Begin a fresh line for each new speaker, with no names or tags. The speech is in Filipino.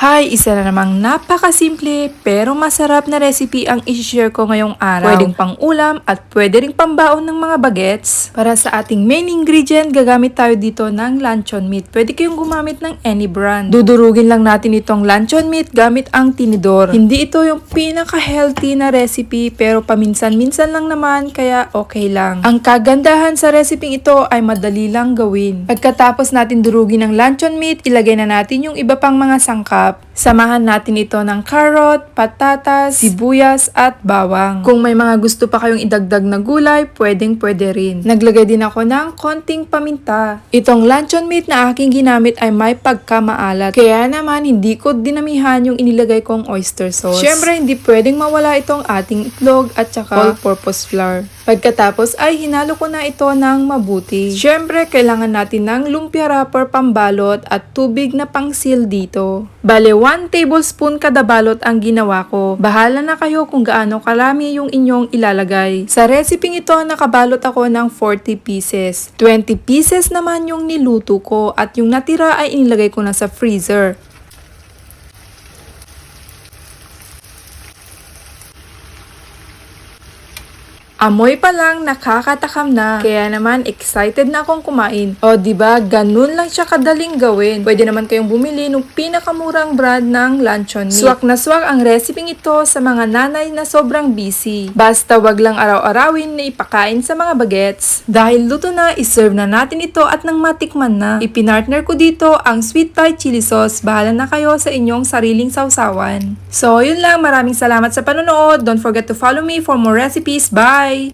Hi, isa na namang napakasimple pero masarap na recipe ang isi-share ko ngayong araw. Pwedeng pang ulam at pwede ring pambaon ng mga bagets. Para sa ating main ingredient, gagamit tayo dito ng luncheon meat. Pwede kayong gumamit ng any brand. Dudurugin lang natin itong luncheon meat gamit ang tinidor. Hindi ito yung pinaka-healthy na recipe pero paminsan-minsan lang naman kaya okay lang. Ang kagandahan sa recipe ito ay madali lang gawin. Pagkatapos natin durugin ng luncheon meat, ilagay na natin yung iba pang mga sangkap. Samahan natin ito ng carrot, patatas, sibuyas at bawang. Kung may mga gusto pa kayong idagdag na gulay, pwedeng pwede rin. Naglagay din ako ng konting paminta. Itong luncheon meat na aking ginamit ay may pagkamaalat. Kaya naman hindi ko dinamihan yung inilagay kong oyster sauce. Siyempre hindi pwedeng mawala itong ating itlog at saka all-purpose flour. Pagkatapos ay hinalo ko na ito ng mabuti. Siyempre, kailangan natin ng lumpia wrapper pambalot at tubig na pangsil dito. Bale, 1 tablespoon kada balot ang ginawa ko. Bahala na kayo kung gaano karami yung inyong ilalagay. Sa recipe ito, nakabalot ako ng 40 pieces. 20 pieces naman yung niluto ko at yung natira ay inilagay ko na sa freezer. Amoy pa lang, nakakatakam na. Kaya naman, excited na akong kumain. O, di ba ganun lang siya kadaling gawin. Pwede naman kayong bumili ng pinakamurang brand ng luncheon meat. Swak na swak ang recipe ito sa mga nanay na sobrang busy. Basta wag lang araw-arawin na ipakain sa mga bagets. Dahil luto na, iserve na natin ito at nang matikman na. Ipinartner ko dito ang sweet Thai chili sauce. Bahala na kayo sa inyong sariling sausawan. So, yun lang. Maraming salamat sa panonood. Don't forget to follow me for more recipes. Bye! Bye.